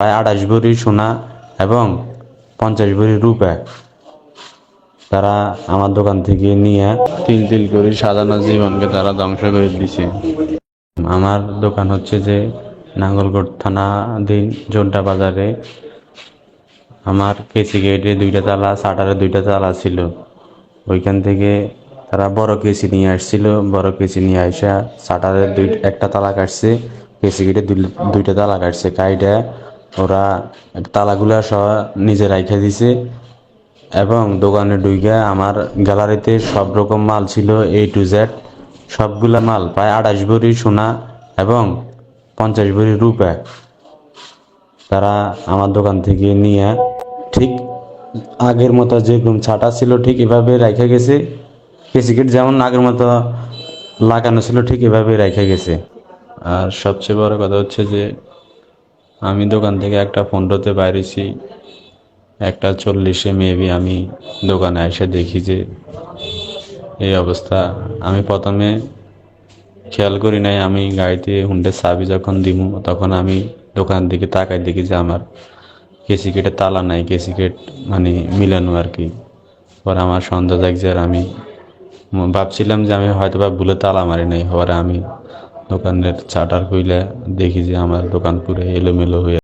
প্রায় আঠাশ ভরি সোনা এবং পঞ্চাশ ভরি রূপা। তারা আমার দোকান থেকে নিয়ে তিল তিল করে সাজানো জীবনকে তারা ধ্বংস করে দিছে আমার দোকান হচ্ছে যে নাঙ্গলকোট থানাধীন জোড্ডা বাজারে। আমার কেসি গেটে দুইটা তালা শাটারে দুইটা তালা ছিল। ওইখান থেকে তারা বড় কেসি নিয়ে আসছিল, বড় কেসি নিয়ে আসা শাটারের দুই, একটা তালা কাটছে, কেসি গেটে দুইটা তালা কাটছে, কাইটা ওরা তালাগুলা সহ নিজে রাইখা দিছে এবং দোকানে ঢুকে আমার গ্যালারিতে সব রকম মাল ছিল এ টু জেড সবগুলা মাল, প্রায় আঠাশ ভরি সোনা এবং পঞ্চাশ ভরি রূপা। তারা আমার দোকান থেকে নিয়ে ঠিক আগের মতো যেরকম ছাটা ছিল ঠিক এভাবে রেখে গেছে। কেসিকেট যেমন আগের মতো লাগানো ছিল ঠিক এভাবে রেখে গেছে। আর সবচেয়ে বড় কথা হচ্ছে যে আমি দোকান থেকে একটা পনেরোতে বাইরেছি একটা চল্লিশে মেবি আমি দোকানে এসে দেখি যে এই অবস্থা। আমি প্রথমে খেয়াল করি নাই, আমি গাড়িতে হুন্ডের চাবি যখন দিমু, তখন আমি দোকানের দিকে তাকাই দেখি যে আমার কেসিকেটে তালা নাই কেসিকেট মানে মিলানো আর কি। পরে আমার সন্দেহ জাগছে আর আমি ভাবছিলাম যে আমি হয়তো বা ভুলে তালা মারি নাই, পরে আমি দোকানের চাটার কইলে দেখি যে আমার দোকান পুরো এলোমেলো হয়ে